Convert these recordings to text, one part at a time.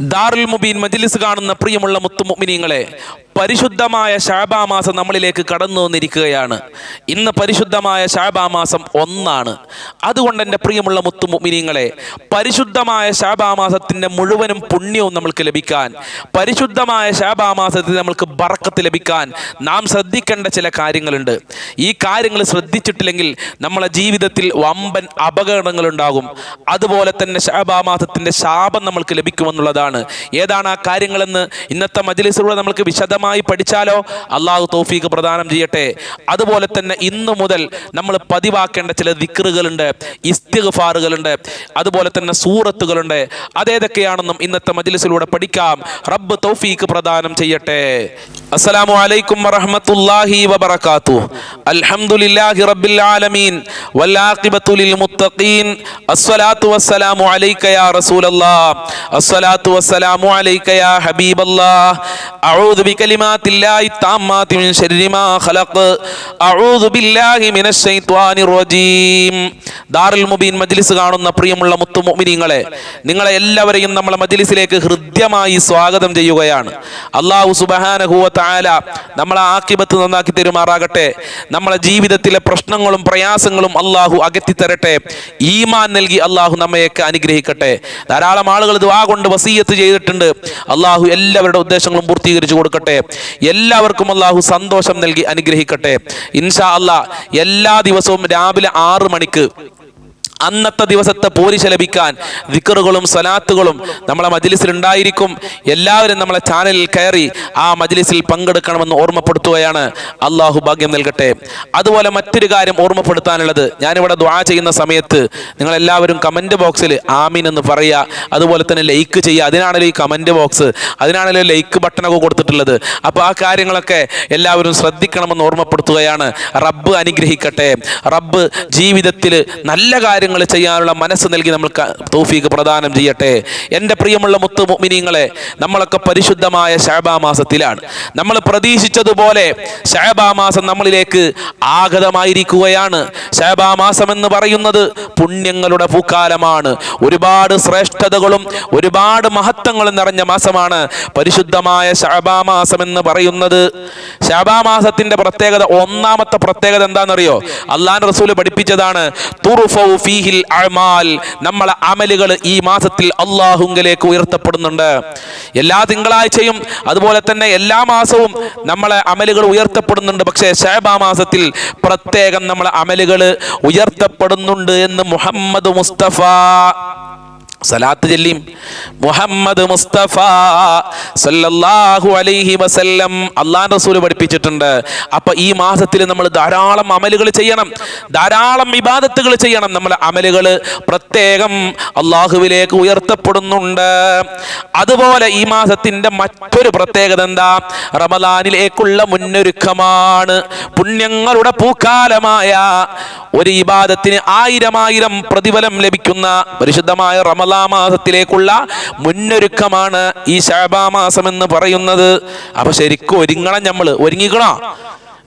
ദാറുൽ മുബീൻ മജ്ലിസ് കാണുന്ന പ്രിയമുള്ള മുത്തുമുമിനീങ്ങളെ പരിശുദ്ധമായ മാസം നമ്മളിലേക്ക് കടന്നു വന്നിരിക്കുകയാണ്. ഇന്ന് പരിശുദ്ധമായ മാസം ഒന്നാണ്. അതുകൊണ്ട് എന്റെ പ്രിയമുള്ള മുത്തുമുമിനീങ്ങളെ പരിശുദ്ധമായ മാസത്തിന്റെ മുഴുവനും പുണ്യവും നമ്മൾക്ക് ലഭിക്കാൻ പരിശുദ്ധമായ മാസത്തിൽ നമ്മൾക്ക് ബറക്കത്ത് ലഭിക്കാൻ നാം ശ്രദ്ധിക്കേണ്ട ചില കാര്യങ്ങളുണ്ട്. ഈ കാര്യങ്ങൾ ശ്രദ്ധിച്ചിട്ടില്ലെങ്കിൽ നമ്മളെ ജീവിതത്തിൽ വമ്പൻ അപകടങ്ങളുണ്ടാകും. അതുപോലെ തന്നെ മാസത്തിന്റെ ശാപം നമ്മൾക്ക് ലഭിക്കുമെന്നുള്ളതാണ് ഏതാണ് ആ കാര്യങ്ങളെന്ന് ഇന്നത്തെ മജ്ലിസിലൂടെ നമ്മൾക്ക് വിശദമായി പഠിച്ചാലോ? അള്ളാഹു തോഫീക്ക് പ്രദാനം ചെയ്യട്ടെ. അതുപോലെ തന്നെ ഇന്ന് മുതൽ നമ്മൾ പതിവാക്കേണ്ട ചില ദിക്റുകളുണ്ട്. ഇസ്തിഗ്ഫാറുകളുണ്ട്. അതുപോലെ തന്നെ സൂറത്തുകളുണ്ട്. അതേതൊക്കെയാണെന്നും ഇന്നത്തെ മജ്ലിസിലൂടെ പഠിക്കാം. റബ്ബ് തോഫീക്ക് പ്രദാനം ചെയ്യട്ടെ. അസ്സലാമു അലൈക്കും വറഹ്മത്തുള്ളാഹി വബറകാത്തു. അൽഹംദുലില്ലാഹി റബ്ബിൽ ആലമീൻ. വല്ലാഖിബത്തു ലിൽ മുത്തഖീൻ. അസ്സലാത്തു വസ്സലാമു അലൈക യാ റസൂലല്ലാഹ് അസ്സലാത്തു വസ്സലാമു അലൈക യാ ഹബീബല്ലാഹ് അഊദു ബികലിമാത്തില്ലാഹി താമ്മാതി മിൻ ശർരി മാ ഖലഖ്. അഊദു ബില്ലാഹി മിനശ് ശൈത്വാനിർ റജീം. ദാറുൽ മുബീൻ മജ്ലിസ് കാണുന്ന പ്രിയമുള്ള മുത്തു മുഅ്മിനീങ്ങളെ നിങ്ങളെ എല്ലാവരെയും നമ്മളെ മജ്ലിസിലേക്ക് ഹൃദ്യമായി സ്വാഗതം ചെയ്യുകയാണ്. അള്ളാഹു സുബ്ഹാനഹു വ തആല നമ്മളെ ആക്കിബത്ത് നന്നാക്കി തരുമാറാകട്ടെ. നമ്മളെ ജീവിതത്തിലെ പ്രശ്നങ്ങളും പ്രയാസങ്ങളും അള്ളാഹു അകറ്റി തരട്ടെ ഈമാൻ നൽകി അള്ളാഹു നമ്മയൊക്കെ അനുഗ്രഹിക്കട്ടെ. ധാരാളം ആളുകൾ ദുആ കൊണ്ട് വസീയത്ത് ചെയ്തിട്ടുണ്ട്. അള്ളാഹു എല്ലാവരുടെ ഉദ്ദേശങ്ങളും പൂർത്തീകരിച്ചു കൊടുക്കട്ടെ. എല്ലാവർക്കും അള്ളാഹു സന്തോഷം നൽകി അനുഗ്രഹിക്കട്ടെ. ഇൻഷാ അല്ലാ എല്ലാ ദിവസവും രാവിലെ ആറ് മണിക്ക് അന്നത്തെ ദിവസത്തെ പോലി ലഭിക്കാൻ വിക്കറുകളും സ്വലാത്തുകളും നമ്മളെ മജിലിസിൽ ഉണ്ടായിരിക്കും എല്ലാവരും നമ്മളെ ചാനലിൽ കയറി ആ മജിലിസിൽ പങ്കെടുക്കണമെന്ന് ഓർമ്മപ്പെടുത്തുകയാണ്. അള്ളാഹു ഭാഗ്യം നൽകട്ടെ. അതുപോലെ മറ്റൊരു കാര്യം ഓർമ്മപ്പെടുത്താനുള്ളത്. ഞാനിവിടെ ദ്വാ ചെയ്യുന്ന സമയത്ത് നിങ്ങൾ എല്ലാവരും കമന്റ് ബോക്സിൽ ആമീൻ എന്ന് പറയുക. അതുപോലെ തന്നെ ലൈക്ക് ചെയ്യുക. അതിനാണല്ലോ ഈ കമന്റ് ബോക്സ് അതിനാണല്ലോ ലൈക്ക് ബട്ടണൊക്കെ കൊടുത്തിട്ടുള്ളത്. അപ്പോൾ ആ കാര്യങ്ങളൊക്കെ എല്ലാവരും ശ്രദ്ധിക്കണമെന്ന് ഓർമ്മപ്പെടുത്തുകയാണ്. റബ്ബ് അനുഗ്രഹിക്കട്ടെ. റബ്ബ് ജീവിതത്തിൽ നല്ല കാര്യങ്ങൾ ചെയ്യാനുള്ള മനസ്സ് നൽകി നമ്മൾ തൗഫീഖ് പ്രദാനം ചെയ്യട്ടെ. എന്റെ പ്രിയമുള്ള മുത്തു മിനിങ്ങളെ നമ്മളൊക്കെ പരിശുദ്ധമായ ഷാബാ മാസത്തിലാണ്. നമ്മൾ പ്രതീക്ഷിച്ചതുപോലെ ഷാബാ മാസം നമ്മളിലേക്ക് ആഗതമായിരിക്കുകയാണ്. ഷാബാ മാസം എന്ന് പറയുന്നത് പുണ്യങ്ങളുടെ പൂക്കാലമാണ്. ഒരുപാട് ശ്രേഷ്ഠതകളും ഒരുപാട് മഹത്വങ്ങളും നിറഞ്ഞ മാസമാണ് പരിശുദ്ധമായ ഷാബാ മാസം എന്ന് പറയുന്നത്. ഷാബാ മാസത്തിന്റെ പ്രത്യേകത ഒന്നാമത്തെ പ്രത്യേകത എന്താണെന്നറിയോ? അള്ളാൻ റസൂൽ പഠിപ്പിച്ചതാണ് തുറുഫൗ ഫീഹിൽ അഅ്മാൽ. നമ്മളെ അമലുകൾ ഈ മാസത്തിൽ അള്ളാഹുങ്കലേക്ക് ഉയർത്തപ്പെടുന്നുണ്ട്. എല്ലാ തിങ്കളാഴ്ചയും അതുപോലെ തന്നെ എല്ലാ മാസവും നമ്മളെ അമലുകൾ ഉയർത്തപ്പെടുന്നുണ്ട്. പക്ഷേ ഷേബ മാസത്തിൽ പ്രത്യേകം നമ്മളെ അമലുകൾ ഉയർത്തപ്പെടുന്നുണ്ട് എന്ന് മുഹമ്മദ് മുസ്തഫ സലാത്ത് ചെല്ലിം മുഹമ്മദ് മുസ്തഫ സല്ലല്ലാഹു അലൈഹി വസല്ലം അള്ളാൻ റസൂൽ പഠിപ്പിച്ചിട്ടുണ്ട്. അപ്പൊ ഈ മാസത്തിൽ നമ്മൾ ധാരാളം അമലുകൾ ചെയ്യണം. ധാരാളം വിവാദത്തുകൾ ചെയ്യണം. നമ്മൾ അമലുകൾ പ്രത്യേകം അള്ളാഹുവിലേക്ക് ഉയർത്തപ്പെടുന്നുണ്ട്. അതുപോലെ ഈ മാസത്തിന്റെ മറ്റൊരു പ്രത്യേകത എന്താ? റമദാനിലേക്കുള്ള മുന്നൊരുക്കമാണ്. പുണ്യങ്ങളുടെ പൂക്കാലമായ ഒരു ഇബാദത്തിന് ആയിരം ആയിരം പ്രതിഫലം ലഭിക്കുന്ന പരിശുദ്ധമായ റമദാ മാസത്തിലേക്കുള്ള മുന്നൊരുക്കമാണ് ഈ ഷാബാ മാസം എന്ന് പറയുന്നത്. അപ്പൊ ശരിക്കും ഒരുങ്ങണം നമ്മൾ ഒരുങ്ങിക്കണോ?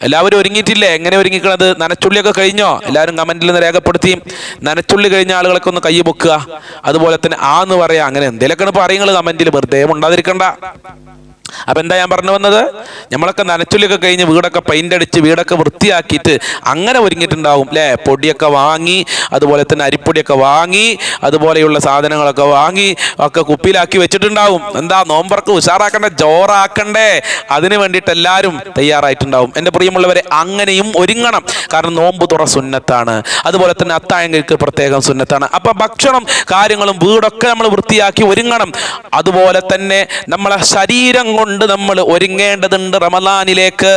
എല്ലാവരും ഒരുങ്ങിയിട്ടില്ലേ? എങ്ങനെ ഒരുങ്ങിക്കണത്? നനച്ചുള്ളിയൊക്കെ കഴിഞ്ഞോ? എല്ലാവരും കമന്റിൽ നിന്ന് രേഖപ്പെടുത്തി. നനച്ചുള്ളി കഴിഞ്ഞ ആളുകളൊക്കെ ഒന്ന് കൈ പൊക്കുക. അതുപോലെ തന്നെ ആ എന്ന് പറയാം. അങ്ങനെ എന്തെങ്കിലുമൊക്കെയാണ് പറയുന്നത് കമന്റിൽ. വെറുതെ ഉണ്ടാതിരിക്കണ്ട അപ്പൊ എന്താ ഞാൻ പറഞ്ഞു വന്നത്? നമ്മളൊക്കെ നനച്ചുള്ളിയൊക്കെ കഴിഞ്ഞ് വീടൊക്കെ പെയിന്റ് അടിച്ച് വീടൊക്കെ വൃത്തിയാക്കിയിട്ട് അങ്ങനെ ഒരുങ്ങിയിട്ടുണ്ടാവും അല്ലേ പൊടിയൊക്കെ വാങ്ങി അതുപോലെ തന്നെ അരിപ്പൊടിയൊക്കെ വാങ്ങി അതുപോലെയുള്ള സാധനങ്ങളൊക്കെ വാങ്ങി ഒക്കെ കുപ്പിയിലാക്കി വെച്ചിട്ടുണ്ടാവും. എന്താ നോമ്പർക്ക് ഉഷാറാക്കണ്ടേ? ജോറാക്കണ്ടേ? അതിന് വേണ്ടിയിട്ട് എല്ലാവരും തയ്യാറായിട്ടുണ്ടാവും. എന്റെ പ്രിയമുള്ളവരെ അങ്ങനെയും ഒരുങ്ങണം. കാരണം നോമ്പ് തുറ സുന്നത്താണ്. അതുപോലെ തന്നെ അത്താഴങ്ങൾക്ക് പ്രത്യേകം സുന്നത്താണ്. അപ്പം ഭക്ഷണം കാര്യങ്ങളും വീടൊക്കെ നമ്മൾ വൃത്തിയാക്കി ഒരുങ്ങണം. അതുപോലെ തന്നെ നമ്മളെ ശരീരം കൊണ്ട് നമ്മൾ ഒരുങ്ങേണ്ടതുണ്ട് റമദാനിലേക്ക്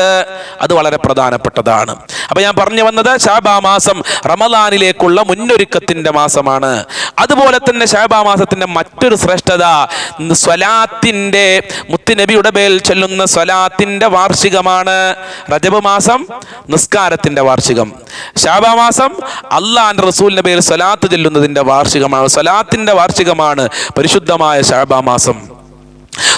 അത് വളരെ പ്രധാനപ്പെട്ടതാണ്. അപ്പൊ ഞാൻ പറഞ്ഞു വന്നത് ഷാബാ മാസം റമദാനിലേക്കുള്ള മുന്നൊരുക്കത്തിന്റെ മാസമാണ്. അതുപോലെ തന്നെ ഷാബാ മാസത്തിന്റെ മറ്റൊരു ശ്രേഷ്ഠത സ്വലാത്തിന്റെ മുത്തുനബിയുടെ മേൽ ചെല്ലുന്ന സ്വലാത്തിന്റെ വാർഷികമാണ് റജബ് മാസം നിസ്കാരത്തിന്റെ വാർഷികം. ഷാബാ മാസം അള്ളാൻ റസൂലിന്റെ പേരിൽ സ്വലാത്ത് ചൊല്ലുന്നതിന്റെ വാർഷികമാണ് സ്വലാത്തിന്റെ വാർഷികമാണ് പരിശുദ്ധമായ ഷാബാ മാസം.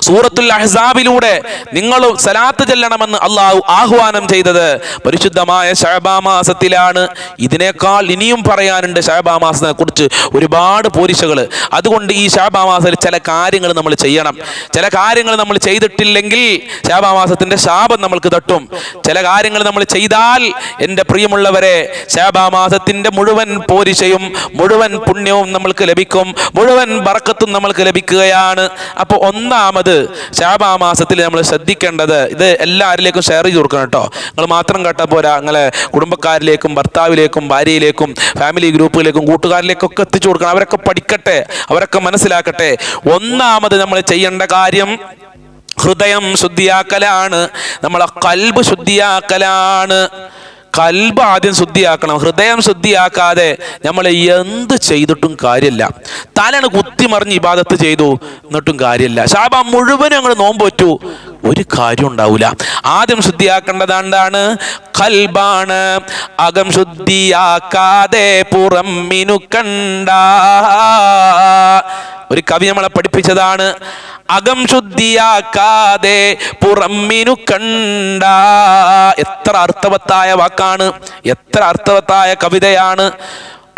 സൂറത്തുൽ അഹ്സാബിലൂടെ നിങ്ങൾ സലാത്ത് ചെല്ലണമെന്ന് അള്ളാഹു ആഹ്വാനം ചെയ്തത് പരിശുദ്ധമായ ഷഹബാ മാസത്തിലാണ് ഇതിനേക്കാൾ ഇനിയും പറയാനുണ്ട് ഷഹബാ മാസത്തിനെ കുറിച്ച് ഒരുപാട് പോരിശകൾ അതുകൊണ്ട് ഈ ഷഹബാ മാസത്തിൽ ചില കാര്യങ്ങൾ നമ്മൾ ചെയ്യണം. ചില കാര്യങ്ങൾ നമ്മൾ ചെയ്തിട്ടില്ലെങ്കിൽ ഷഹബാ മാസത്തിന്റെ ശാപം നമ്മൾക്ക് തട്ടും. ചില കാര്യങ്ങൾ നമ്മൾ ചെയ്താൽ എന്റെ പ്രിയമുള്ളവരെ ഷഹബാ മാസത്തിന്റെ മുഴുവൻ പോരിശയും മുഴുവൻ പുണ്യവും നമ്മൾക്ക് ലഭിക്കും മുഴുവൻ ബറക്കത്തും നമ്മൾക്ക് ലഭിക്കുകയാണ്. അപ്പോൾ ഒന്നാമത് ഷാബാ മാസത്തിൽ നമ്മൾ ശ്രദ്ധിക്കേണ്ടത് ഇത് എല്ലാവരിലേക്കും ഷെയർ ചെയ്ത് കൊടുക്കണം കേട്ടോ. നിങ്ങൾ മാത്രം കേട്ട പോരാ. നിങ്ങളെ കുടുംബക്കാരിലേക്കും ഭർത്താവിലേക്കും ഭാര്യയിലേക്കും ഫാമിലി ഗ്രൂപ്പുകളിലേക്കും കൂട്ടുകാരിലേക്കൊക്കെ എത്തിച്ചു കൊടുക്കണം. അവരൊക്കെ പഠിക്കട്ടെ. അവരൊക്കെ മനസ്സിലാക്കട്ടെ. ഒന്നാമത് നമ്മൾ ചെയ്യേണ്ട കാര്യം ഹൃദയം ശുദ്ധിയാക്കലാണ്. നമ്മളെ കൽബ് ശുദ്ധിയാക്കലാണ്. കൽബ് ആദ്യം ശുദ്ധിയാക്കണം. ഹൃദയം ശുദ്ധിയാക്കാതെ നമ്മൾ എന്ത് ചെയ്തിട്ടും കാര്യമില്ല. തലയാണ് കുത്തിമറിഞ്ഞ് ഇബാദത്ത് ചെയ്തു എന്നിട്ടും കാര്യമില്ല. ശാബ മുഴുവനും ഞങ്ങൾ നോമ്പ് പറ്റൂ ഒരു കാര്യം ഉണ്ടാവില്ല ആദ്യം ശുദ്ധിയാക്കേണ്ടതാണ് കൽബാണ്. അകം ശുദ്ധിയാക്കാതെ പുറം മിനുക്കണ്ട ഒരു കവി നമ്മളെ പഠിപ്പിച്ചതാണ്. അകം ശുദ്ധിയാക്കാതെ മിനു കണ്ട. എത്ര അർത്ഥവത്തായ വാക്കാണ് എത്ര അർത്ഥവത്തായ കവിതയാണ്.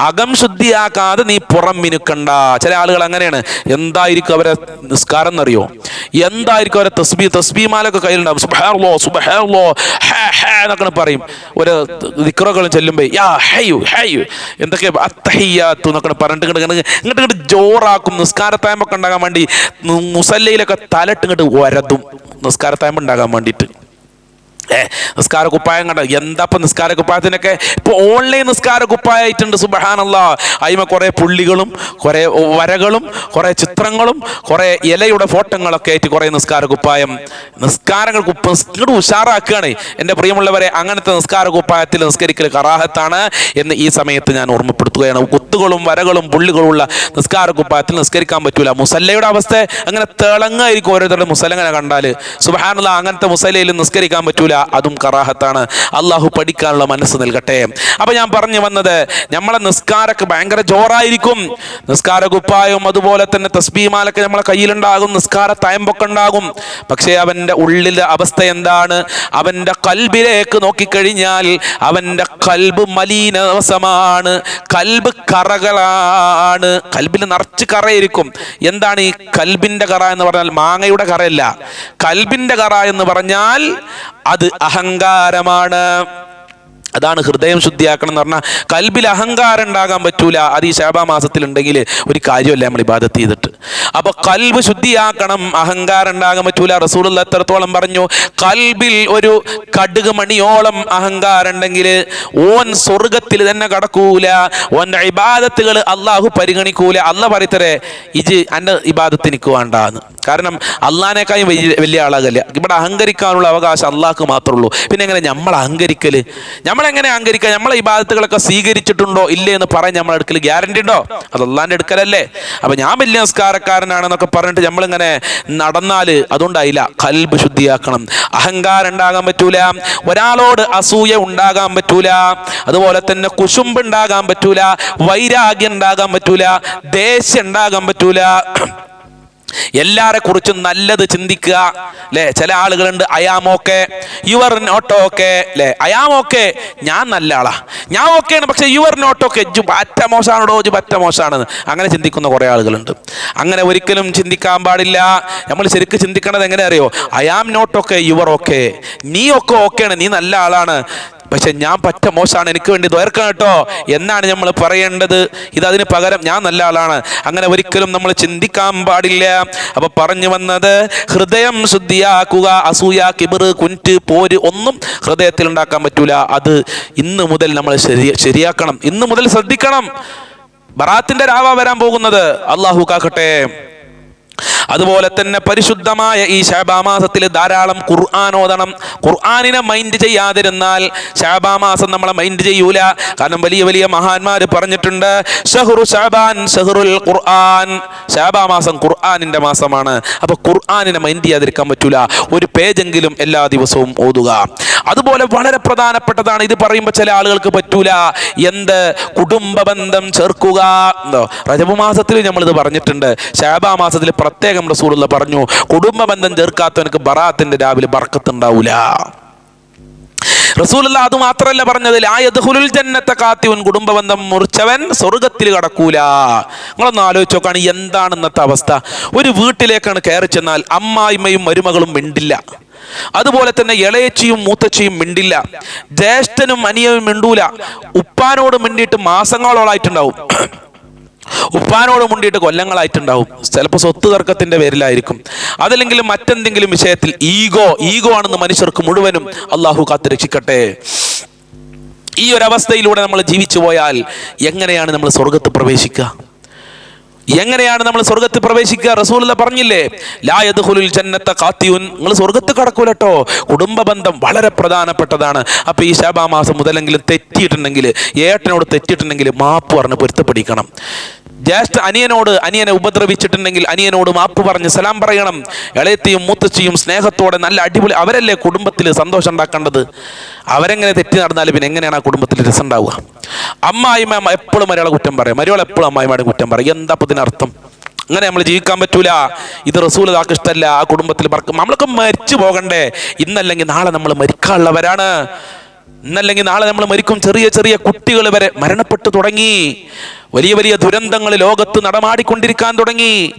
അകം ശുദ്ധിയാക്കാതെ നീ പുറം മിനുക്കണ്ട. ചില ആളുകൾ അങ്ങനെയാണ്. എന്തായിരിക്കും അവരെ നിസ്കാരം എന്നറിയോ? എന്തായിരിക്കും അവരെ തസ്ബി? തസ്ബിമാലൊക്കെ കയ്യിലുണ്ടാവും. എന്നൊക്കെ പറയും. ഒരു ദിക്റകളും ചെല്ലുമ്പോൾ യാ എന്തൊക്കെ അത്തഹിയാത്തു എന്നൊക്കെ പറഞ്ഞിട്ട് ഇങ്ങോട്ട് ഇങ്ങോട്ട് നിസ്കാരത്തായ്മ ജോറാക്കും. നിസ്കാരത്തായ്മൊക്കെ ഉണ്ടാകാൻ വേണ്ടി മുസല്ലയിലൊക്കെ തലട്ട് ഇങ്ങോട്ട് വരതും നിസ്കാരത്തായ്മ ഉണ്ടാകാൻ വേണ്ടിയിട്ട്. നിസ്കാര കുപ്പായം കണ്ട? എന്താ ഇപ്പം നിസ്കാര കുപ്പായത്തിനൊക്കെ? ഇപ്പോൾ ഓൺലൈൻ നിസ്കാര കുപ്പായായിട്ടുണ്ട് സുബഹാനല്ല. അതിമ കുറേ പുള്ളികളും കുറേ വരകളും കുറേ ചിത്രങ്ങളും കുറേ ഇലയുടെ ഫോട്ടോകളൊക്കെ ആയിട്ട് കുറേ നിസ്കാര കുപ്പായം. നിസ്കാരങ്ങൾ കുപ്പ ഇങ്ങോട്ട് ഉഷാറാക്കുകയാണ്. എന്റെ പ്രിയമുള്ളവരെ അങ്ങനത്തെ നിസ്കാര കുപ്പായത്തിൽ നിസ്കരിക്കൽ കറാഹത്താണ് എന്ന് ഈ സമയത്ത് ഞാൻ ഓർമ്മപ്പെടുത്തുകയാണ്. കുത്തുകളും വരകളും പുള്ളികളുള്ള നിസ്കാര കുപ്പായത്തിൽ നിസ്കരിക്കാൻ പറ്റൂല. മുസല്ലയുടെ അവസ്ഥ അങ്ങനെ തിളങ്ങായിരിക്കും ഓരോരുത്തരുടെ മുസല്ലങ്ങനെ കണ്ടാൽ സുബഹാനുള്ള അങ്ങനത്തെ മുസല്ലയിൽ നിസ്കരിക്കാൻ പറ്റൂല. അതും കറാഹത്താണ്. അള്ളാഹു പഠിക്കാനുള്ള മനസ്സ് നൽകട്ടെ. അപ്പൊ ഞാൻ പറഞ്ഞു വന്നത് നമ്മളെ നിസ്കാരക്ക് ഭയങ്കര ജോറായിരിക്കും. നിസ്കാര കുപ്പായും അതുപോലെ തന്നെ തസ്ബീമാലൊക്കെ നമ്മളെ കയ്യിലുണ്ടാകും നിസ്കാര തയമ്പൊക്കെ ഉണ്ടാകും. പക്ഷേ അവന്റെ ഉള്ളിലെ അവസ്ഥ എന്താണ്? അവന്റെ കൽബിലേക്ക് നോക്കിക്കഴിഞ്ഞാൽ അവന്റെ കൽബ് മലീനവസമാണ്. കൽബ് കറകളാണ്. കൽബിൽ നിറച്ച് കറയിരിക്കും. എന്താണ് ഈ കൽബിന്റെ കറ എന്ന് പറഞ്ഞാൽ മാങ്ങയുടെ കറയല്ല. കൽബിന്റെ കറ എന്ന് പറഞ്ഞാൽ അത് അഹങ്കാരമാണ്. അതാണ് ഹൃദയം ശുദ്ധിയാക്കണം എന്ന് പറഞ്ഞാൽ കൽബിൽ അഹങ്കാരം ഉണ്ടാകാൻ പറ്റൂല. അത് ഈ ശാബാ മാസത്തിൽ ഉണ്ടെങ്കിൽ ഒരു കാര്യമല്ല നമ്മൾ ഇബാദത്ത് ചെയ്തിട്ട്. അപ്പൊ കൽബ് ശുദ്ധിയാക്കണം അഹങ്കാരം ഉണ്ടാകാൻ പറ്റൂല. റസൂൽ എത്രത്തോളം പറഞ്ഞു കൽബിൽ ഒരു കടുക് മണിയോളം അഹങ്കാരം ഉണ്ടെങ്കിൽ ഓൻ സ്വർഗത്തിൽ തന്നെ കടക്കൂല. ഓന്റെ ഇബാദത്തുകൾ അള്ളാഹു പരിഗണിക്കൂല. അല്ല പറയത്തരേ ഇജ് എന്റെ ഇബാദത്ത് എനിക്ക് വേണ്ടാന്ന്. കാരണം അള്ളഹാനേക്കാളും വലിയ വലിയ ആളാകല്ല. ഇവിടെ അഹങ്കരിക്കാനുള്ള അവകാശം അള്ളാഹ്ക്ക് മാത്രമേ ഉള്ളൂ. പിന്നെ എങ്ങനെ നമ്മൾ അഹങ്കരിക്കൽ? നമ്മളെങ്ങനെ അഹങ്കരിക്കുക നമ്മളെ ഈ ബാധത്തുകളൊക്കെ സ്വീകരിച്ചിട്ടുണ്ടോ? ഇല്ലേ എന്ന് പറയാൻ നമ്മളെ അടുക്കൽ ഗ്യാരണ്ടി ഉണ്ടോ? അത് അള്ളാന്റെ അടുക്കലല്ലേ. അപ്പൊ ഞാൻ വലിയ സംസ്കാരക്കാരനാണെന്നൊക്കെ പറഞ്ഞിട്ട് നമ്മളിങ്ങനെ നടന്നാൽ അതുകൊണ്ടായില്ല കൽബ് ശുദ്ധിയാക്കണം. അഹങ്കാരം ഉണ്ടാകാൻ പറ്റൂല. ഒരാളോട് അസൂയ ഉണ്ടാകാൻ പറ്റൂല. അതുപോലെ തന്നെ കുശുമ്പ് ഉണ്ടാകാൻ പറ്റൂല. വൈരാഗ്യം ഉണ്ടാകാൻ പറ്റൂല. ദേഷ്യം ഉണ്ടാകാൻ പറ്റൂല. എല്ലാരെ കുറിച്ചും നല്ലത് ചിന്തിക്കുക അല്ലെ ചില ആളുകളുണ്ട് അയാമോക്കെ യുവർ നോട്ട് ഓക്കെ അല്ലെ അയാമോക്കെ ഞാൻ നല്ല ആളാ. ഞാൻ ഓക്കെയാണ് പക്ഷെ യുവർ നോട്ട് ഓക്കെ ജു പറ്റ മോശമാണോ ജു പറ്റ മോശമാണെന്ന് അങ്ങനെ ചിന്തിക്കുന്ന കുറേ ആളുകളുണ്ട്. അങ്ങനെ ഒരിക്കലും ചിന്തിക്കാൻ പാടില്ല. നമ്മൾ ശരിക്കും ചിന്തിക്കേണ്ടത് എങ്ങനെ അറിയോ? I'm not okay you're okay. നീ ഒക്കെ ഓക്കെയാണ് നീ നല്ല ആളാണ്. പക്ഷെ ഞാൻ പറ്റ മോശമാണ് എനിക്ക് വേണ്ടി ദ്വയർക്കണം കേട്ടോ. എന്നാണ് നമ്മൾ പറയേണ്ടത്. ഇത് അതിന് പകരം ഞാൻ നല്ല ആളാണ്. അങ്ങനെ ഒരിക്കലും നമ്മൾ ചിന്തിക്കാൻ പാടില്ല. അപ്പൊ പറഞ്ഞു വന്നത് ഹൃദയം ശുദ്ധിയാക്കുക അസൂയ കിബിർ കുന്റ് പോര് ഒന്നും ഹൃദയത്തിൽ ഉണ്ടാക്കാൻ പറ്റൂല. അത് ഇന്ന് മുതൽ നമ്മൾ ശരി ശരിയാക്കണം. ഇന്ന് മുതൽ ശ്രദ്ധിക്കണം. ബറാത്തിന്റെ രാവ വരാൻ പോകുന്നത്. അള്ളാഹു കാക്കട്ടെ. അതുപോലെ തന്നെ പരിശുദ്ധമായ ഈ ശാബാമാസത്തിൽ ധാരാളം ഖുർആൻ ഖുർആാനിനെ മൈൻഡ് ചെയ്യാതിരുന്നാൽ ശാബാമാസം നമ്മളെ മൈൻഡ് ചെയ്യൂല. കാരണം വലിയ വലിയ മഹാന്മാർ പറഞ്ഞിട്ടുണ്ട് ഷഹുറു ഷാബാൻ ഷഹുറുൽ ഖുർആൻ. ശാബാമാസം ഖുർആാനിന്റെ മാസമാണ്. അപ്പോൾ ഖുർആാനിനെ മൈൻഡ് ചെയ്യാതിരിക്കാൻ പറ്റൂല. ഒരു പേജെങ്കിലും എല്ലാ ദിവസവും ഓതുക. അതുപോലെ വളരെ പ്രധാനപ്പെട്ടതാണ് ഇത് പറയുമ്പോൾ ചില ആളുകൾക്ക് പറ്റൂല. എന്ത്? കുടുംബ ബന്ധം ചേർക്കുക. എന്തോ? റജബ് മാസത്തിൽ നമ്മളിത് പറഞ്ഞിട്ടുണ്ട്. ശാബാ മാസത്തിൽ പ്രത്യേകം റസൂള പറഞ്ഞു കുടുംബ ബന്ധം ചേർക്കാത്തവനക്ക് ബറാത്തിന്റെ രാവിലെ ബർക്കത്തുണ്ടാവൂല. റസൂലല്ല അത് മാത്രമല്ല പറഞ്ഞത് ലായദ്ഹുലുൽ ജന്നത്തെ കാത്തിവൻ കുടുംബബന്ധം മുറിച്ചവൻ സ്വർഗത്തിൽ കടക്കൂല. നിങ്ങളൊന്ന് ആലോചിച്ച് നോക്കാണ് എന്താണ് ഇന്നത്തെ അവസ്ഥ? ഒരു വീട്ടിലേക്കാണ് കയറി ചെന്നാൽ അമ്മായിമ്മയും മരുമകളും മിണ്ടില്ല. അതുപോലെ തന്നെ ഇളയച്ചിയും മൂത്തച്ചിയും മിണ്ടില്ല. ജ്യേഷ്ഠനും അനിയനും മിണ്ടൂല. ഉപ്പാനോട് മിണ്ടിയിട്ട് മാസങ്ങളോളായിട്ടുണ്ടാവും. ഉപ്പാനോട് മുണ്ടിയിട്ട് കൊല്ലങ്ങളായിട്ടുണ്ടാവും. ചിലപ്പോൾ സ്വത്ത് തർക്കത്തിന്റെ പേരിലായിരിക്കും. അതല്ലെങ്കിൽ മറ്റെന്തെങ്കിലും വിഷയത്തിൽ ഈഗോ ഈഗോ ആണെന്ന് മനുഷ്യർക്ക് മുഴുവനും അള്ളാഹു കാത്ത് രക്ഷിക്കട്ടെ. ഈ ഒരവസ്ഥയിലൂടെ നമ്മൾ ജീവിച്ചു പോയാൽ എങ്ങനെയാണ് നമ്മൾ സ്വർഗത്ത് പ്രവേശിക്കുക? എങ്ങനെയാണ് നമ്മൾ സ്വർഗത്ത് പ്രവേശിക്കുക? റസൂലുള്ള പറഞ്ഞില്ലേ ലായദ്ഹുലുൽ ജന്നത്ത കാത്തിയുൻ നിങ്ങൾ സ്വർഗത്ത് കടക്കൂലട്ടോ കുടുംബ ബന്ധം വളരെ പ്രധാനപ്പെട്ടതാണ്. അപ്പൊ ഈ ശാബാ മാസം മുതലെങ്കിലും തെറ്റിയിട്ടുണ്ടെങ്കിൽ ഏട്ടനോട് തെറ്റിയിട്ടുണ്ടെങ്കിൽ മാപ്പ് പറഞ്ഞ് പൊരുത്തപ്പെടിക്കണം. ജ്യേഷ്ഠ അനിയനോട് അനിയനെ ഉപദ്രവിച്ചിട്ടുണ്ടെങ്കിൽ അനിയനോട് മാപ്പ് പറഞ്ഞ് സലാം പറയണം. ഇളയത്തെയും മൂത്തച്ചയും സ്നേഹത്തോടെ നല്ല അടിപൊളി അവരല്ലേ കുടുംബത്തിൽ സന്തോഷം ഉണ്ടാക്കേണ്ടത്? അവരെങ്ങനെ തെറ്റി നടന്നാൽ പിന്നെ എങ്ങനെയാണ് ആ കുടുംബത്തിൽ രസം ഉണ്ടാവുക? അമ്മായിമ്മ എപ്പോഴും മലയാള കുറ്റം പറയും. മലയാളം എപ്പോഴും അമ്മായിമാരുടെ കുറ്റം പറയും. എന്താ അപ്പൊ ഇതിനർത്ഥം അങ്ങനെ നമ്മൾ ജീവിക്കാൻ പറ്റൂല. ഇത് റസൂൽ ആൾക്ക് ഇഷ്ടമല്ല ആ കുടുംബത്തിൽ പറക്കും. നമ്മളൊക്കെ മരിച്ചു പോകണ്ടേ. ഇന്നല്ലെങ്കിൽ നാളെ നമ്മൾ മരിക്കാനുള്ളവരാണ്. ഇന്നല്ലെങ്കിൽ നാളെ നമ്മൾ മരിക്കും. ചെറിയ ചെറിയ കുട്ടികൾ വരെ മരണപ്പെട്ടു തുടങ്ങി. വലിയ വലിയ ദുരന്തങ്ങൾ ലോകത്ത് നടമാടിക്കൊണ്ടിരിക്കാൻ തുടങ്ങി.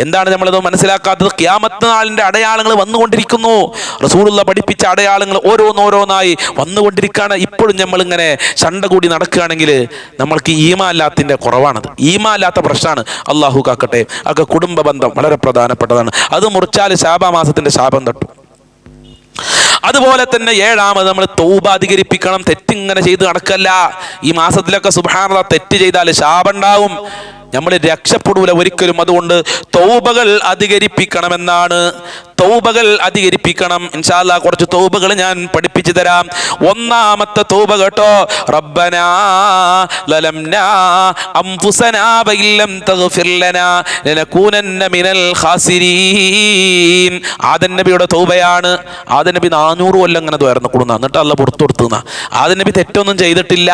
എന്താണ് നമ്മളത് മനസ്സിലാക്കാത്തത്? ക്യാമത്ത് നാളിന്റെ അടയാളങ്ങൾ വന്നുകൊണ്ടിരിക്കുന്നു. റസൂലുള്ള പഠിപ്പിച്ച അടയാളങ്ങൾ ഓരോന്നോരോന്നായി വന്നുകൊണ്ടിരിക്കുകയാണ്. ഇപ്പോഴും നമ്മൾ ഇങ്ങനെ ചണ്ട കൂടി നടക്കുകയാണെങ്കിൽ നമ്മൾക്ക് ഈമാല്ലാത്തിന്റെ കുറവാണത്. ഈമാല്ലാത്ത പ്രശ്നമാണ്. അള്ളാഹു കാക്കട്ടെ. ഒക്കെ കുടുംബ ബന്ധം വളരെ പ്രധാനപ്പെട്ടതാണ്. അത് മുറിച്ചാൽ ശാപമാസത്തിന്റെ ശാപം തട്ടും. അതുപോലെ തന്നെ ഏഴാമത് നമ്മൾ തൗബ അധികരിപ്പിക്കണം തെറ്റിങ്ങനെ ചെയ്ത് നടക്കല്ല. ഈ മാസത്തിലൊക്കെ സുബാനത തെറ്റ് ചെയ്താൽ ശാപുണ്ടാവും നമ്മൾ രക്ഷപ്പെടൂല ഒരിക്കലും. അതുകൊണ്ട് തൗബകൾ അധികരിപ്പിക്കണമെന്നാണ് തൗബകൾ അധികരിപ്പിക്കണം. ഇൻഷാല്ല കുറച്ച് തൗബകൾ ഞാൻ പഠിപ്പിച്ചു തരാം. ഒന്നാമത്തെ തൗബ കേട്ടോ. റബ്ബനാ ലലംനാ അംഫുസനാ ആദൻ നബിയുടെ തൗബയാണ് ആദൻ നബി നാനൂറ് കൊല്ലം അങ്ങനെ തുയർന്നു കൊടുന്ന എന്നിട്ട് അല്ല പുറത്തു കൊടുത്തുന്ന. ആദൻ നബി തെറ്റൊന്നും ചെയ്തിട്ടില്ല.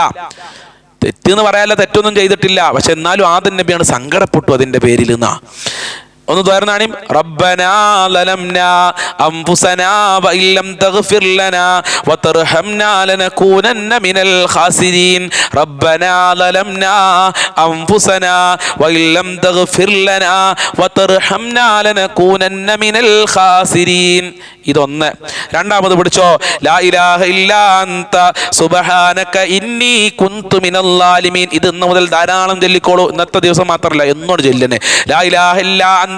തെറ്റെന്ന് പറയാല്ല തെറ്റൊന്നും ചെയ്തിട്ടില്ല. പക്ഷെ എന്നാലും ആദൻ നബിയാണ് സങ്കടപ്പെട്ടു അതിന്റെ പേരിൽ എന്നാ. ഒന്ന് തുറന്നാണ് റബ്ബനാ തഗ്ഫിർ ലനാ മിനൽ ഖാസിരീൻ. റബ്ബനാ തഗ്ഫിർ ലനാ മിനൽ ഖാസിരീൻ. ഇതൊന്ന്. രണ്ടാമത് പിടിച്ചോ. ലാ ഇലാഹ അൻത സുബ്ഹാനക ഇന്നി കുന്തു മിനൽ ഇത് ഇന്ന് മുതൽ ധാരാളം ചൊല്ലിക്കോളൂ. ഇന്നത്തെ ദിവസം മാത്രമല്ല എന്നോട് ചൊല്ലുന്നേ. ലാ ഇലാഹ ഇല്ലാ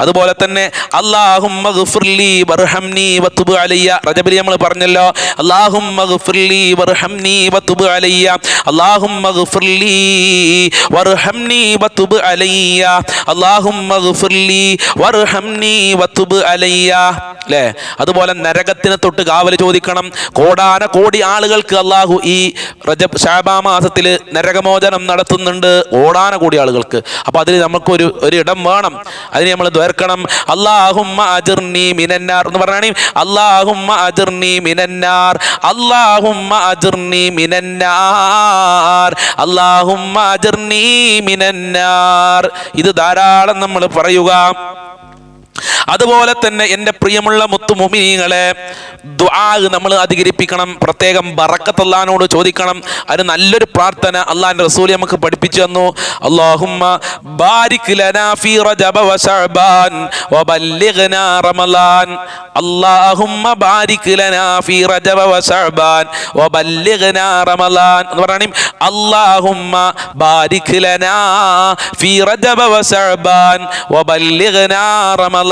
അതുപോലെ തന്നെ നമ്മൾ പറഞ്ഞല്ലോ അതുപോലെ നരകത്തിന് തൊട്ട് കാവൽ ചോദിക്കണം. കോടാന കോടി ആളുകൾക്ക് അള്ളാഹു ഈ റജബ് ഷാബാ മാസത്തിൽ നരകമോചനം നടത്തുന്നുണ്ട് ഓടാന കൂടിയ ആളുകൾക്ക്. അപ്പൊ അതിന് നമുക്കൊരു ഒരു ഇടം വേണം. അതിന് നമ്മൾ ദ്വേർക്കണം. അള്ളാഹുമ്മ അജിർണി മിനന്നാർ എന്ന് പറഞ്ഞാണ് അള്ളാഹുമ്മ അജിർണി മിനന്നാർ. അള്ളാഹുമ്മ അജിർണി മിനന്നാർ. അള്ളാഹുമ്മ അജിർണി മിനന്നാർ. ഇത് ധാരാളം നമ്മൾ പറയുക. അതുപോലെ തന്നെ എന്റെ പ്രിയമുള്ള മുത്തുമുമിനീങ്ങളെ ദുആ നമ്മൾ അധികരിപ്പിക്കണം പ്രത്യേകം ബറക്കത്തല്ലാനോട് ചോദിക്കണം. അതിന് നല്ലൊരു പ്രാർത്ഥന അള്ളാഹിന്റെ റസൂൽ നമുക്ക് പഠിപ്പിച്ചു തന്നു. അല്ലാഹുമ്മ ബാരിക് ലനാ ഫീ റജബ വ ശഅബാൻ ബല്ലിഗ്നാ റമളാൻ ബാരിക് ലനാ ഫീ റജബ വ ശഅബാൻ ബല്ലിഗ്നാ റമളാൻ എന്ന് പറയണം ബാരിക് ലനാ ഫീ റജബ വ ശഅബാൻ ബല്ലിഗ്നാ റമളാൻ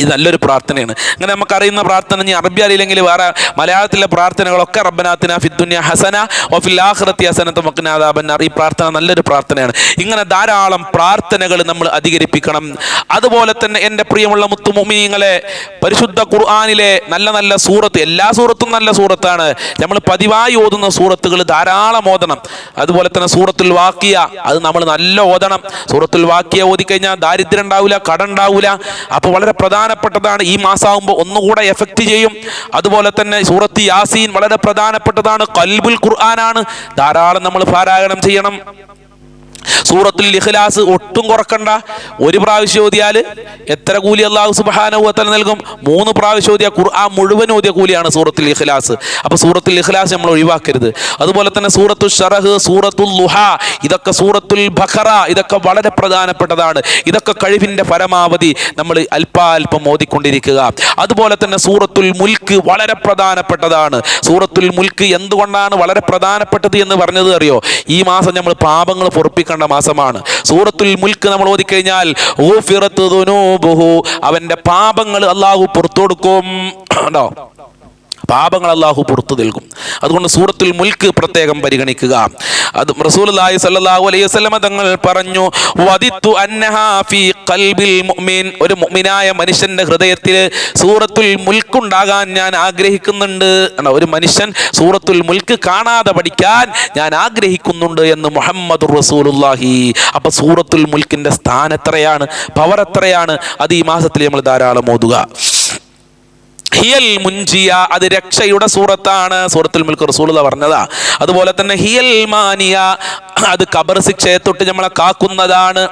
ഇത് നല്ലൊരു പ്രാർത്ഥനയാണ്. അങ്ങനെ നമുക്കറിയുന്ന പ്രാർത്ഥന ഇനി അറബി അറിയില്ലെങ്കിൽ വേറെ മലയാളത്തിലെ പ്രാർത്ഥനകളൊക്കെ റബ്ബനാത്തിന ഫിദ്ദുന്യ ഹസന ഒഫിൽ ആഹ്റത്തി ഹസന തമക്കനാദാബന്നാർ ഈ പ്രാർത്ഥന നല്ലൊരു പ്രാർത്ഥനയാണ്. ഇങ്ങനെ ധാരാളം പ്രാർത്ഥനകൾ നമ്മൾ അധികരിപ്പിക്കണം. അതുപോലെ തന്നെ എന്റെ പ്രിയമുള്ള മുത്തുമുമിനിങ്ങളെ പരിശുദ്ധ ഖുർആാനിലെ നല്ല നല്ല സൂറത്ത് എല്ലാ സൂറത്തും നല്ല സൂറത്താണ്. നമ്മൾ പതിവായി ഓതുന്ന സൂറത്തുകൾ ധാരാളം ഓതണം. അതുപോലെ തന്നെ സൂറത്തുൽ വാക്കിയ അത് നമ്മൾ നല്ല ഓതണം. സൂറത്തുൽ വാക്കിയ ഓതിക്കഴിഞ്ഞാൽ ദാരിദ്ര്യം ഉണ്ടാവില്ല കട ഉണ്ടാവില്ല അപ്പോൾ വളരെ പ്രധാനപ്പെട്ടതാണ്. ഈ മാസമാകുമ്പോൾ ഒന്നുകൂടെ എഫക്റ്റ് ചെയ്യും. അതുപോലെ തന്നെ സൂറത്ത് യാസീൻ വളരെ പ്രധാനപ്പെട്ടതാണ്. കൽബുൽ ഖുർആനാണ്. ധാരാളം നമ്മൾ പാരായണം ചെയ്യണം. സൂറത്തുൽ ഇഖ്ലാസ് ഒട്ടും കുറക്കണ്ട. ഒരു പ്രാവശ്യം ഓതിയാൽ എത്ര കൂലി അള്ളാഹു സുബാനുവത്തല നൽകും? മൂന്ന് പ്രാവശ്യം ഓതിയ ഖുർആൻ മുഴുവൻ ഓതിയ കൂലിയാണ് സൂറത്തുൽ ഇഖ്ലാസ്. അപ്പോൾ സൂറത്തുൽ ഇഖ്ലാസ് നമ്മൾ ഒഴിവാക്കരുത്. അതുപോലെ തന്നെ സൂറത്തുൽ ഷറഹ് സൂറത്തുൽ ലുഹ ഇതൊക്കെ സൂറത്തുൽ ബഖറ ഇതൊക്കെ വളരെ പ്രധാനപ്പെട്ടതാണ്. ഇതൊക്കെ കഴിവിന്റെ പരമാവധി നമ്മൾ അല്പാൽപം ഓതിക്കൊണ്ടിരിക്കുക. അതുപോലെ തന്നെ സൂറത്തുൽ മുൽക്ക് വളരെ പ്രധാനപ്പെട്ടതാണ്. സൂറത്തുൽ മുൽക്ക് എന്തുകൊണ്ടാണ് വളരെ പ്രധാനപ്പെട്ടത് എന്ന് പറഞ്ഞത് അറിയോ? ഈ മാസം നമ്മൾ പാപങ്ങൾ പൊറപ്പിക്കേണ്ട മാസമാണ്. സൂറത്തുൽ മുൽക്ക് നമ്മൾ ഓതിക്കഴിഞ്ഞാൽ അവന്റെ പാപങ്ങൾ അള്ളാഹു പുറത്തു കൊടുക്കും. ഉണ്ടോ പാപങ്ങൾ അള്ളാഹു പുറത്തു നൽകും. അതുകൊണ്ട് സൂറത്തുൽ മുൽക്ക് പ്രത്യേകം പരിഗണിക്കുക. അത് റസൂലുള്ളാഹി സ്വല്ലല്ലാഹു അലൈഹി വസ്ലമ തങ്ങൾ പറഞ്ഞു വദിത്തു ഫീ ഖൽബിൽ മുഅ്മിൻ. ഒരു മുഅ്മിനായ മനുഷ്യന്റെ ഹൃദയത്തിൽ സൂറത്തുൽ മുൽക്ക് ഉണ്ടാകാൻ ഞാൻ ആഗ്രഹിക്കുന്നുണ്ട്. ഒരു മനുഷ്യൻ സൂറത്തുൽ മുൽക്ക് കാണാതെ പഠിക്കാൻ ഞാൻ ആഗ്രഹിക്കുന്നുണ്ട് എന്ന് മുഹമ്മദ് റസൂലുള്ളാഹി. അപ്പൊ സൂറത്തുൽ മുൽക്കിന്റെ സ്ഥാനം എത്രയാണ്? പവർ എത്രയാണ്? അത് ഈ മാസത്തിൽ നമ്മൾ ധാരാളം ഓതുക. ഹിയൽ മുൻജിയ അത് രക്ഷയുടെ സൂറത്താണ്. സൂറത്തുൽ മുൽക്ക് റസൂലുള്ള പറഞ്ഞതാ. അതുപോലെ തന്നെ ഹിയൽ മാനിയ അത് കബർ ശിക്ഷയെ തൊട്ട് നമ്മളെ കാക്കുന്നതാണ്.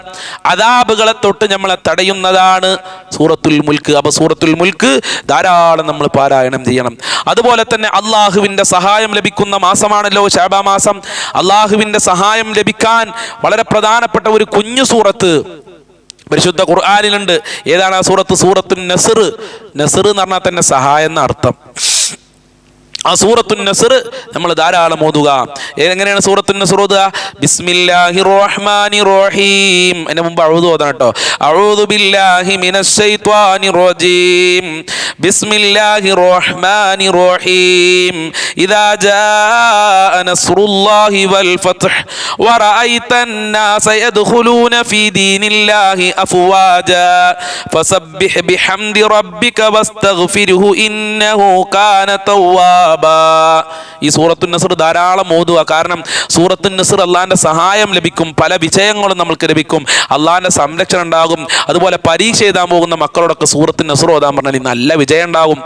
അതാബുകളെ തൊട്ട് നമ്മളെ തടയുന്നതാണ് സൂറത്തുൽ മുൽക്ക് അപ്പൊ സൂറത്തുൽ മുൽക്ക് ധാരാളം നമ്മൾ പാരായണം ചെയ്യണം. അതുപോലെ തന്നെ അള്ളാഹുവിന്റെ സഹായം ലഭിക്കുന്ന മാസമാണല്ലോ ശാബാ മാസം. അള്ളാഹുവിന്റെ സഹായം ലഭിക്കാൻ വളരെ പ്രധാനപ്പെട്ട ഒരു കുഞ്ഞു സൂറത്ത്. പരിശുദ്ധ ഖുർആാനിലുണ്ട്. ഏതാണ് ആ സൂറത്ത്? സൂറത്തു നസർ നസർ എന്ന് പറഞ്ഞാൽ തന്നെ സഹായം എന്ന അർത്ഥം. ആ സൂറത്തു നസർ നമ്മൾ ധാരാളം ഓതുക എങ്ങനെയാണ് സൂറത്തു നസർ ഓതുക ബിസ്മില്ലാഹി റഹ്മാനി റഹീം എന്നെ മുമ്പ് അഴുതു ഓതണം കേട്ടോ അഊദു ബില്ലാഹി മിനശ് ശൈത്വാനി റജീം ബിസ്മില്ലാഹി റഹ്മാനി റഹീം ഇദാ ജാഅ നസ്റുല്ലാഹി വൽ ഫത്ഹ് ورأيت الناس يدخلون في دين الله أفواجا فسبح بحمد ربك واستغفره إنه كان توابا ഈ സൂറത്തു നസർ ധാരാളം ഓതുക. കാരണം സൂറത്തു നസർ അള്ളാഹിന്റെ സഹായം ലഭിക്കും പല വിജയങ്ങളും നമ്മൾക്ക് ലഭിക്കും. അള്ളാഹിന്റെ സംരക്ഷണം ഉണ്ടാകും. അതുപോലെ പരീക്ഷ എഴുതാൻ പോകുന്ന മക്കളോടൊക്കെ സൂറത്തു നസർ ഓതാൻ പറഞ്ഞാൽ നല്ല വിജയം ഉണ്ടാകും.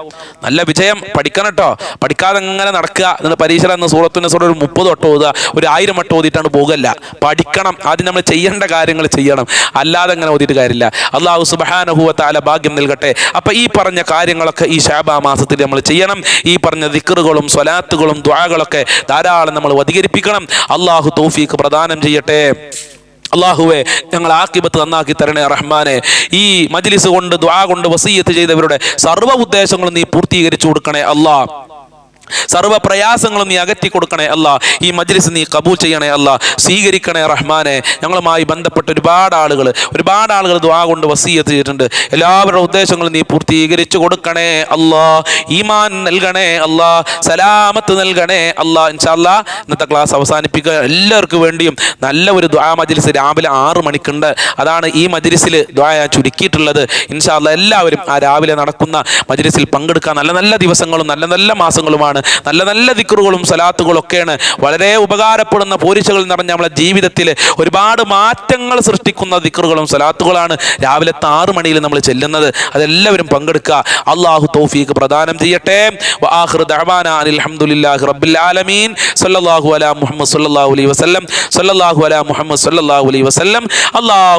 നല്ല വിജയം പഠിക്കണം കേട്ടോ പഠിക്കാതെ എങ്ങനെ നടക്കുക. എന്നിട്ട് പരീക്ഷ എന്ന് സൂറത്തു നസർ ഒരു മുപ്പത് വട്ടം ഓതുക. ഒരു ആയിരം വട്ടം ഓതിയിട്ടാണ് പോകല്ല. പഠിക്കണം. ആദ്യം നമ്മൾ ചെയ്യേണ്ട കാര്യങ്ങൾ ചെയ്യണം. അല്ലാതെ അങ്ങനെ ഓതിയിട്ട് കാര്യമില്ല. അള്ളാഹു സുബാനഹുവത്താല ഭാഗ്യം നൽകട്ടെ. അപ്പൊ ഈ പറഞ്ഞ കാര്യങ്ങളൊക്കെ ഈ ഷാബാ മാസത്തിൽ നമ്മൾ ചെയ്യണം. ഈ പറഞ്ഞ ദിക്കറുകളും സ്വലാത്തുകളും ദ്വാകളൊക്കെ ധാരാളം നമ്മൾ അധികരിപ്പിക്കണം അള്ളാഹു തൗഫീഖ് പ്രദാനം ചെയ്യട്ടെ. അള്ളാഹുവെ ഞങ്ങൾ ആക്കിബത്ത് നന്നാക്കി തരണേ റഹ്മാനെ. ഈ മജ്ലിസ് കൊണ്ട് ദ്വാ കൊണ്ട് വസീയത്ത് ചെയ്തവരുടെ സർവ ഉദ്ദേശങ്ങളും നീ പൂർത്തീകരിച്ചു കൊടുക്കണേ അള്ളാഹ് സർവ പ്രയാസങ്ങളും നീ അകറ്റി കൊടുക്കണേ അല്ല. ഈ മജ്ലിസ് നീ കബൂൽ ചെയ്യണേ അല്ല. സ്വീകരിക്കണേ റഹ്മാനെ. ഞങ്ങളുമായി ബന്ധപ്പെട്ട ഒരുപാട് ആളുകൾ ഒരുപാട് ആളുകൾ ദ്വാ കൊണ്ട് വസീയത്ത് ചെയ്തിട്ടുണ്ട്. എല്ലാവരുടെ ഉദ്ദേശങ്ങളും നീ പൂർത്തീകരിച്ചു കൊടുക്കണേ അല്ലാ. ഈമാൻ നൽകണേ അല്ലാ. സലാമത്ത് നൽകണേ അല്ലാ. ഇൻഷാല്ലാ ഇന്നത്തെ ക്ലാസ് അവസാനിപ്പിക്കുക. എല്ലാവർക്കും വേണ്ടിയും നല്ല ഒരു ദ്വാ മജ്ലിസ് രാവിലെ ആറ് മണിക്കുണ്ട്. അതാണ് ഈ മജ്ലിസിൽ ദ്വാ ചുരുക്കിയിട്ടുള്ളത്. ഇൻഷാല്ല എല്ലാവരും ആ രാവിലെ നടക്കുന്ന മജ്ലിസിൽ പങ്കെടുക്കാൻ നല്ല നല്ല ദിവസങ്ങളും നല്ല നല്ല മാസങ്ങളുമാണ്. നല്ല നല്ല ദിക്കറുകളും സലാത്തുകളും ഒക്കെയാണ്. വളരെ ഉപകാരപ്പെടുന്ന പോരിച്ചകൾ നിറഞ്ഞ നമ്മളെ ജീവിതത്തിൽ ഒരുപാട് മാറ്റങ്ങൾ സൃഷ്ടിക്കുന്ന ദിക്കറുകളും സലാത്തുകളാണ് രാവിലത്തെ ആറ് മണിയിൽ നമ്മൾ ചെല്ലുന്നത്. അതെല്ലാവരും പങ്കെടുക്കുക. അള്ളാഹു തൗഫീഖ് പ്രദാനം ചെയ്യട്ടെ. വആഖിറു ദഅവാന അനിൽ ഹംദുലില്ലാഹി റബ്ബിൽ ആലമീൻ. സല്ലല്ലാഹു അലാ മുഹമ്മദ്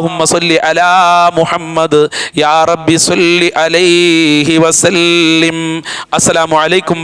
മുഹമ്മദ് സല്ലി അലാ മുഹമ്മദ്. യാ റബ്ബി സല്ലി അലൈഹി വസല്ലിം. അസ്സലാമു അലൈക്കും